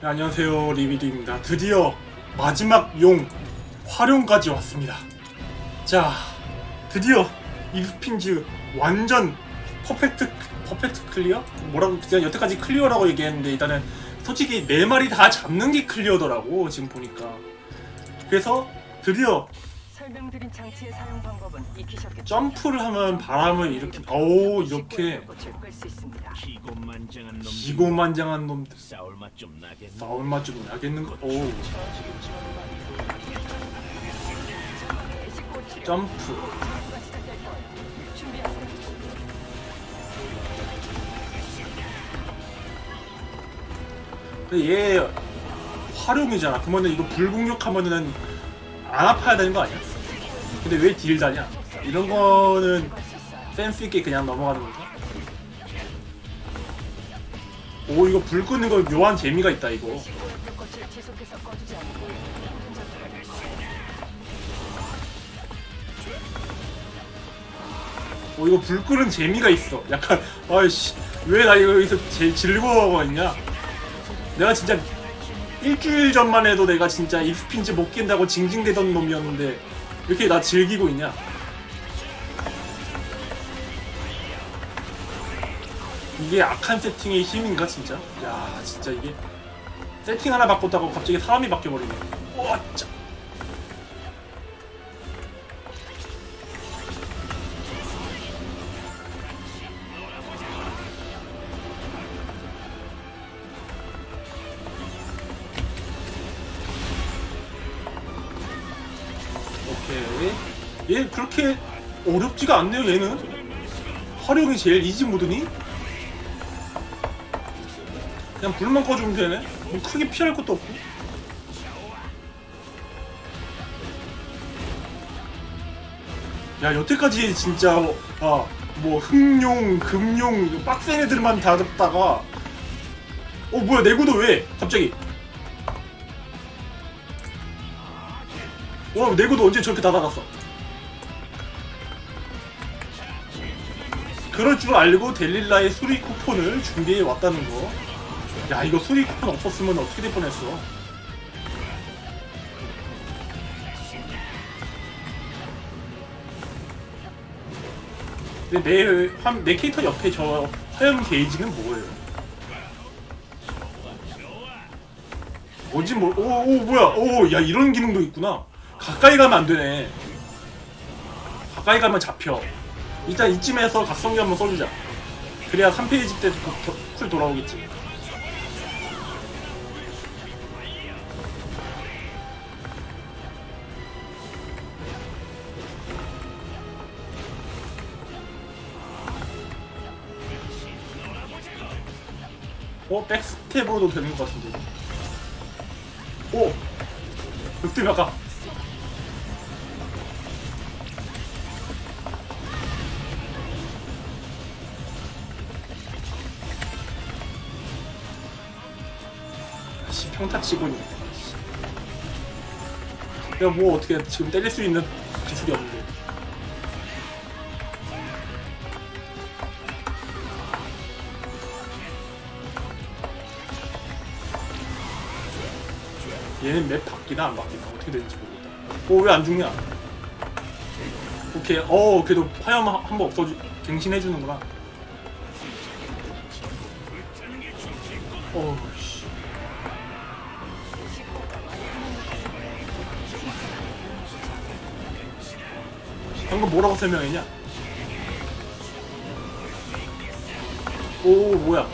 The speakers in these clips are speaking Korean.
네, 안녕하세요. 리비드입니다. 드디어 마지막 용 활용까지 왔습니다. 자 드디어 이스핀즈 완전 퍼펙트 퍼펙트 클리어? 뭐라고 그냥 여태까지 클리어라고 얘기했는데 일단은 솔직히 네 마리 다 잡는 게 클리어더라고 지금 보니까. 그래서 드디어 설명드린 장치의 사용 방법은 익히셨겠죠? 점프를 하면 바람을 이렇게 오 이렇게. 기고만장한 놈 기고만장한 놈들 싸울 맛 좀 나겠네. 싸울 맛좀 나겠는 거. 오 점프. 근데 얘 활용이잖아. 그러면 이거 불공격하면은 안 아파야 되는 거 아니야? 근데 왜 딜 다냐? 이런 거는 센스 있게 그냥 넘어가는 건가? 오 이거 불 끄는 거 묘한 재미가 있다 이거. 오 이거 불 끄는 재미가 있어. 약간 아이씨 왜 나 이거 여기서 제일 즐거워하고 있냐? 내가 진짜 일주일 전만 해도 내가 진짜 익스핀즈 못 낀다고 징징대던 놈이었는데 이렇게 나 즐기고 있냐? 이게 악한 세팅의 힘인가 진짜? 야 진짜 이게 세팅 하나 바꿨다고 갑자기 사람이 바뀌어버리네. 와 짜. 오케이. 얘 그렇게 어렵지가 않네요, 얘는. 활용이 제일 이지 모드니? 그냥 불만 꺼주면 되네. 뭐 크게 피할 것도 없고. 야, 여태까지 진짜, 아, 뭐, 흑룡, 금룡, 빡센 애들만 다 잡다가, 어, 뭐야, 내구도 왜? 갑자기. 와 내구도 언제 저렇게 다 나갔어 그럴 줄 알고 델릴라의 수리 쿠폰을 준비해 왔다는 거 야 이거 수리 쿠폰 없었으면 어떻게 될 뻔했어 근데 내, 한, 내 캐릭터 옆에 저 화염 게이지는 뭐예요? 뭔지 뭐, 오, 오, 뭐야, 오, 야, 이런 기능도 있구나. 가까이 가면 안 되네. 가까이 가면 잡혀. 일단 이쯤에서 각성기 한번 써주자. 그래야 3페이지 때 쿨 돌아오겠지. 어? 백스텝으로도 되는 것 같은데. 오! 늑대 아 평타 치고 있네 내가 뭐 어떻게 지금 때릴 수 있는 기술이 없는데. 얘는 맵 바뀌나 안 바뀌나 어떻게 되는지 모르겠다. 어왜 안 죽냐? 오케이. 어 그래도 화염 한번 없어주 갱신해주는구나. 어 방금 뭐라고 설명했냐? 오 뭐야?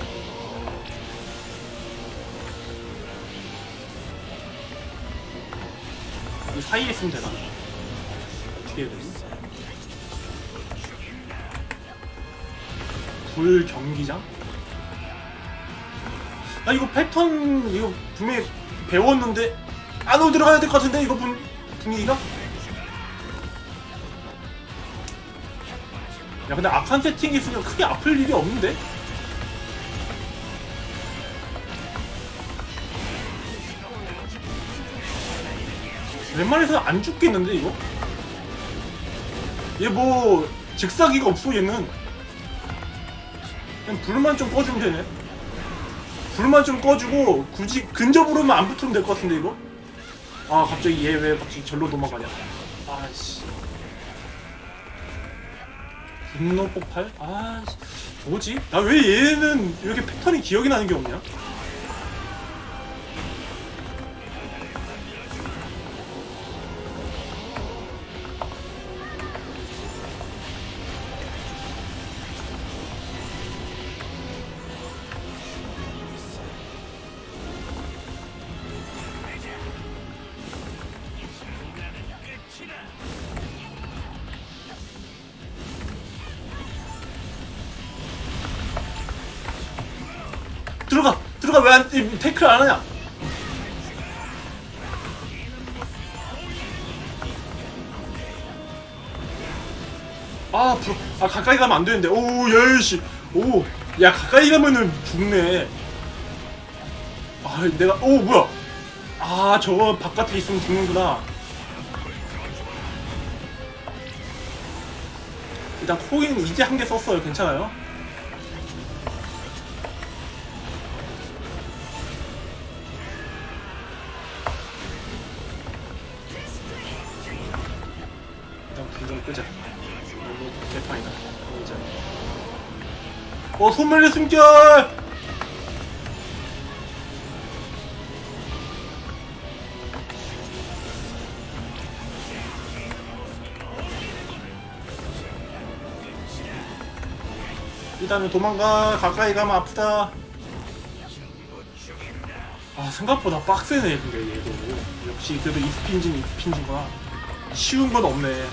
이 사이에 있으면 되나? 어떻게 해야 되지? 불 경기장? 나 이거 패턴 이거 분명히 배웠는데 안으로 들어가야 될 것 같은데 이거 분 분위기가? 야 근데 악한 세팅이 있으면 크게 아플 일이 없는데? 웬만해서 안 죽겠는데 이거? 얘 뭐 직사기가 없어 얘는 그냥 불만 좀 꺼주면 되네 불만 좀 꺼주고 굳이 근접으로만 안 붙으면 될 것 같은데 이거? 아 갑자기 얘 왜 갑자기 절로 도망가냐 아씨 분노 폭발? 아 씨 뭐지? 나 왜 얘는 이렇게 패턴이 기억이 나는 게 없냐? 왜 안, 이, 태클 안 하냐? 아, 불, 아, 가까이 가면 안 되는데. 오, 야이씨. 오, 야, 가까이 가면은 죽네. 아, 내가, 오, 뭐야. 아, 저거 바깥에 있으면 죽는구나. 일단 코인 이제 한 개 썼어요. 괜찮아요? 끄자. 이거 개판이다. 보이자. 어, 소멸의 숨결! 일단은 도망가. 가까이 가면 아프다. 아, 생각보다 빡세네, 근데 얘도. 역시 그래도 이스핀진 이스핀진구나. 쉬운 건 없네.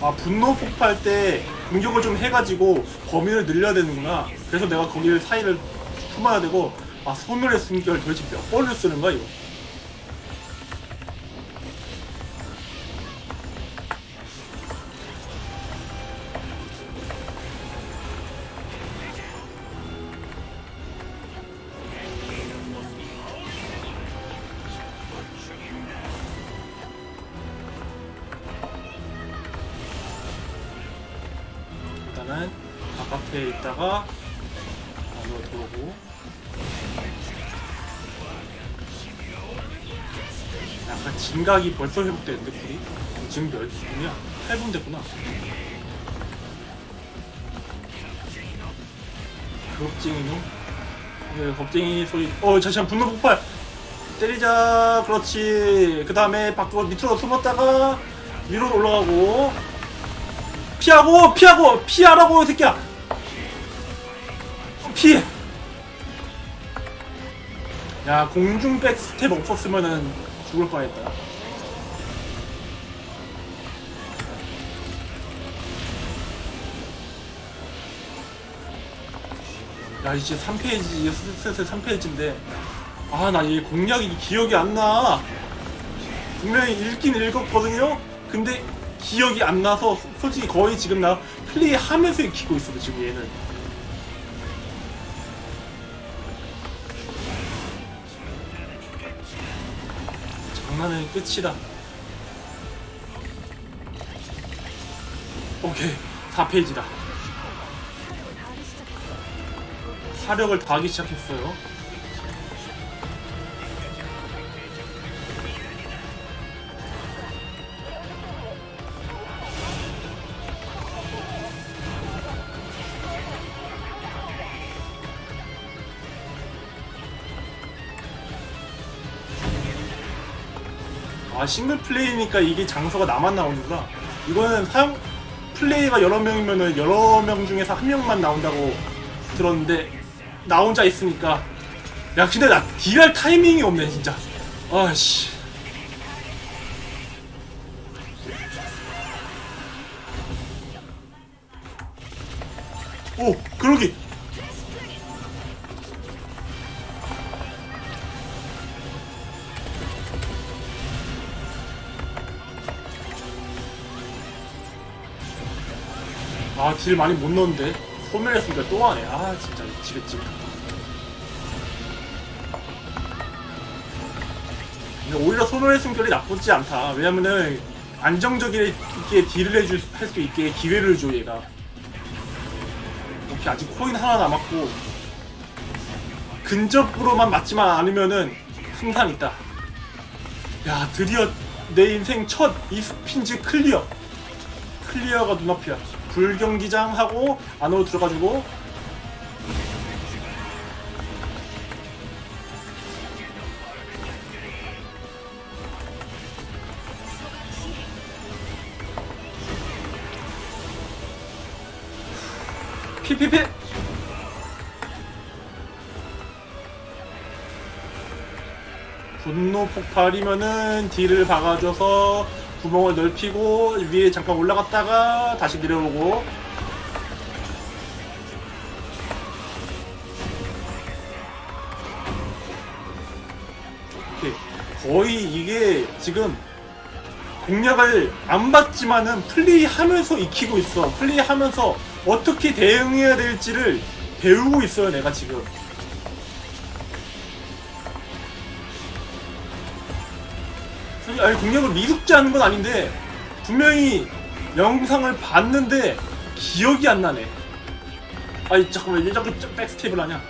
아 분노 폭발 때 공격을 좀 해가지고 범위를 늘려야 되는구나. 그래서 내가 거기를 사이를 품어야 되고 아 소멸의 숨결 도대체 몇 번을 쓰는 거야 이거 바깥에 있다가 안으로 들어오고. 약간 진각이 벌써 회복되는데 쿨이? 지금 몇 분이야? 8분 됐구나. 겁쟁이요? 네, 겁쟁이 소리. 어 잠시만 분노 폭발! 때리자 그렇지. 그 다음에 밖으로 밑으로 숨었다가 위로 올라가고. 피하고 피하고! 피하라고 이 새끼야 피해 야 공중 백 스텝 없었으면은 죽을 뻔했다. 야 이제 3페이지 슬슬 3페이지인데. 아 나 이 공략이 기억이 안나. 분명히 읽긴 읽었거든요? 근데 기억이 안 나서 솔직히 거의 지금 나 플레이 하면서 익히고 있어 지금 얘는 장난은 끝이다. 오케이 4페이지다. 사력을 다 하기 시작했어요 아 싱글 플레이니까 이게 장소가 나만 나오는구나. 이거는 사용 플레이가 여러 명이면은 여러 명 중에서 한 명만 나온다고 들었는데 나 혼자 있으니까. 야 근데 나 딜할 타이밍이 없네 진짜. 아씨. 오 그러기 아 딜 많이 못 넣었는데. 소멸했으니까 또 하네. 아 진짜 미치겠지 근데 오히려 소멸의 숨결이 나쁘지 않다. 왜냐면은 안정적이게 딜을 해줄 할 수 있게 기회를 줘 얘가. 오케이 아직 코인 하나 남았고. 근접으로만 맞지만 않으면은 승산 있다. 야 드디어 내 인생 첫 이스핀즈 클리어. 클리어가 눈앞이야 불경기장 하고 안으로 들어가지고 피피피! 분노 폭발이면은 딜을 박아줘서 구멍을 넓히고 위에 잠깐 올라갔다가 다시 내려오고 오케이. 거의 이게 지금 공략을 안 받지만은 플레이하면서 익히고 있어 플레이하면서 어떻게 대응해야 될지를 배우고 있어요 내가 지금 아니 공략을 미숙지 않은 건 아닌데 분명히 영상을 봤는데 기억이 안 나네. 아니 잠깐만 왜 자꾸 백스텝을 하냐?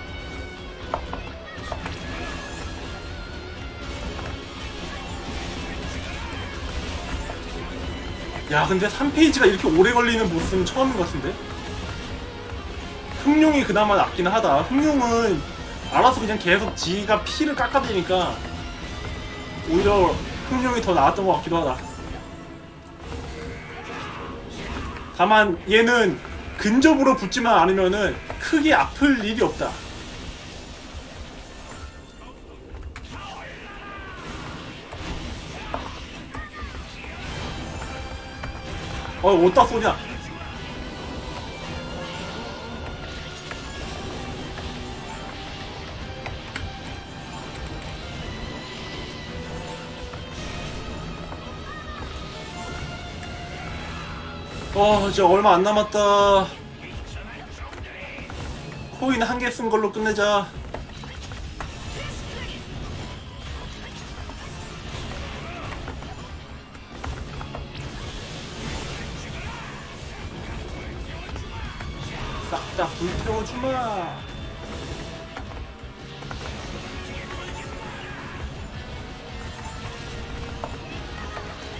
야 근데 3페이지가 이렇게 오래 걸리는 보스는 처음인 것 같은데? 흑룡이 그나마 낫긴 하다. 흑룡은 알아서 그냥 계속 지가 피를 깎아대니까 오히려 흑룡이 더 나았던 것 같기도 하다. 다만 얘는 근접으로 붙지만 않으면은 크게 아플 일이 없다. 어, 어디다 쏘냐? 어, 이제 얼마 안 남았다. 코인 한 개 쓴 걸로 끝내자. 싹다 불태워주마.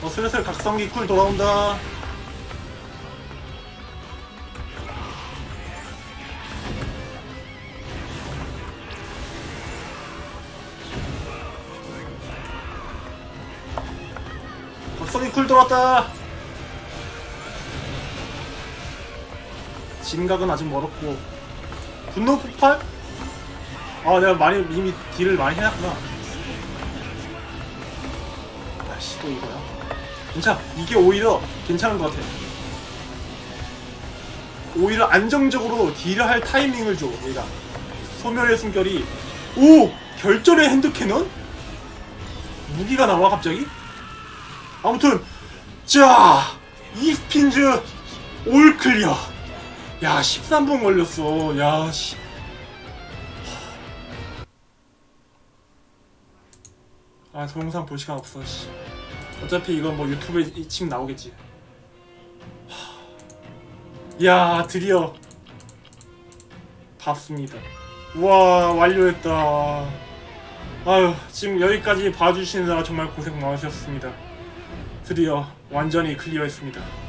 어, 슬슬 각성기 쿨 돌아온다. 돌았다. 진각은 아직 멀었고 분노 폭발? 아 내가 많이 이미 딜을 많이 해놨구나. 또 이거야. 괜찮아. 이게 오히려 괜찮은 것 같아. 오히려 안정적으로 딜을 할 타이밍을 줘 얘가. 소멸의 숨결이 오 결절의 핸드 캐논? 무기가 나와 갑자기? 아무튼 자 이스핀즈 올 클리어. 야 13분 걸렸어. 야 씨. 아 동영상 볼 시간 없어 씨. 어차피 이건 뭐 유튜브에 이- 치면 나오겠지. 하... 야 드디어. 봤습니다. 우와 완료했다. 아유 지금 여기까지 봐주시느라 정말 고생 많으셨습니다. 드디어 완전히 클리어했습니다